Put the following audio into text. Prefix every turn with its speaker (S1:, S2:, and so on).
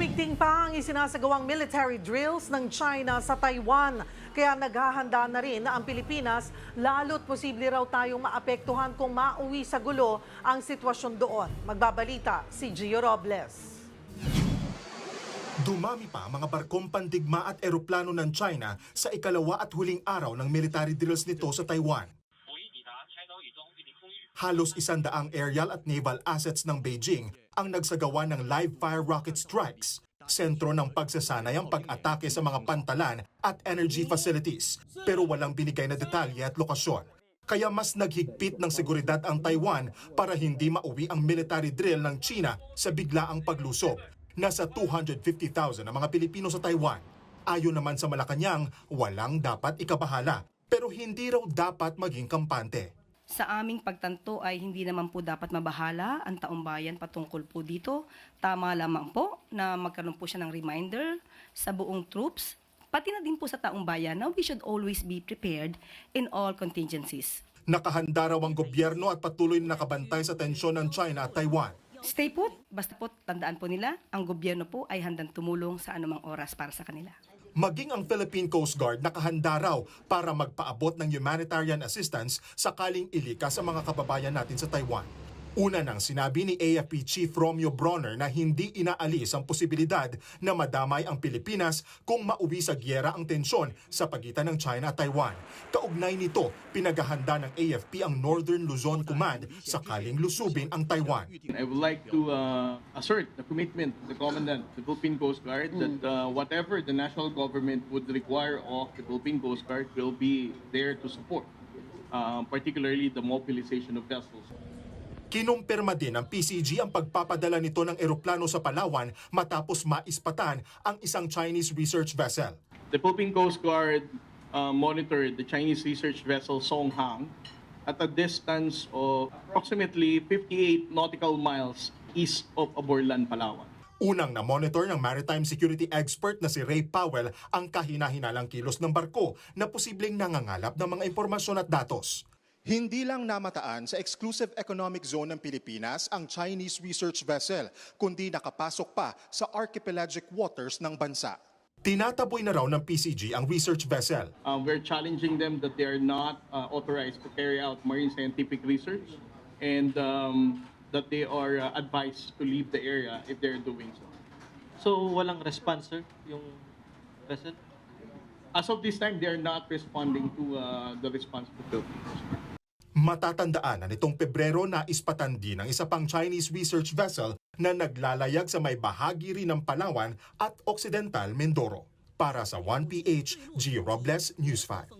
S1: Dumigting pa ang isinasagawang military drills ng China sa Taiwan. Kaya naghahanda na rin ang Pilipinas, lalo't posible raw tayong maapektuhan kung mauwi sa gulo ang sitwasyon doon. Magbabalita si Gio Robles.
S2: Dumami pa mga barkong pandigma at eroplano ng China sa ikalawa at huling araw ng military drills nito sa Taiwan. Halos isandaang aerial at naval assets ng Beijing ang nagsagawa ng live fire rocket strikes. Sentro ng pagsasanay ang pag-atake sa mga pantalan at energy facilities pero walang binigay na detalye at lokasyon. Kaya mas naghigpit ng seguridad ang Taiwan para hindi mauwi ang military drill ng China sa biglaang paglusob. Nasa 250,000 ang mga Pilipino sa Taiwan. Ayon naman sa Malacanang, walang dapat ikabahala pero hindi raw dapat maging kampante.
S3: Sa aming pagtanto ay hindi naman po dapat mabahala ang taong bayan patungkol po dito. Tama lamang po na magkaroon po siya ng reminder sa buong troops, pati na din po sa taong bayan na we should always be prepared in all contingencies.
S2: Nakahanda raw ang gobyerno at patuloy na nakabantay sa tensyon ng China at Taiwan.
S3: Stay put, basta po tandaan po nila, ang gobyerno po ay handang tumulong sa anumang oras para sa kanila.
S2: Maging ang Philippine Coast Guard nakahanda raw para magpaabot ng humanitarian assistance sakaling ilika sa mga kababayan natin sa Taiwan. Una nang sinabi ni AFP Chief Romeo Bronner na hindi inaalis ang posibilidad na madamay ang Pilipinas kung mauwi sa gyera ang tensyon sa pagitan ng China at Taiwan. Kaugnay nito, pinaghahanda ng AFP ang Northern Luzon Command sakaling lusubin ang Taiwan.
S4: I would like to uh, assert the commitment of the Commandant, the Philippine Coast Guard, that uh, whatever the national government would require of the Philippine Coast Guard will be there to support, uh, particularly the mobilization of vessels.
S2: Kinumpirma din ng PCG ang pagpapadala nito ng eroplano sa Palawan matapos maispatan ang isang Chinese research vessel.
S4: The Philippine Coast Guard uh, monitored the Chinese research vessel Songhang at a distance of approximately 58 nautical miles east of Aborlan, Palawan.
S2: Unang na-monitor ng maritime security expert na si Ray Powell ang kahina-hinalang kilos ng barko na posibleng nangangalap ng mga impormasyon at datos. Hindi lang namataan sa exclusive economic zone ng Pilipinas ang Chinese research vessel, kundi nakapasok pa sa archipelagic waters ng bansa. Tinataboy na raw ng PCG ang research vessel.
S4: Uh, we're challenging them that they are not uh, authorized to carry out marine scientific research and um, that they are uh, advised to leave the area if they're doing so.
S5: So, walang response, sir, yung vessel?
S4: As of this time, they are not responding to uh, the response to Philippines.
S2: Matatandaan na nitong Pebrero na ispatan din ang isa pang Chinese research vessel na naglalayag sa may bahagi rin ng Palawan at Occidental Mindoro. Para sa 1PH, G. Robles, News 5.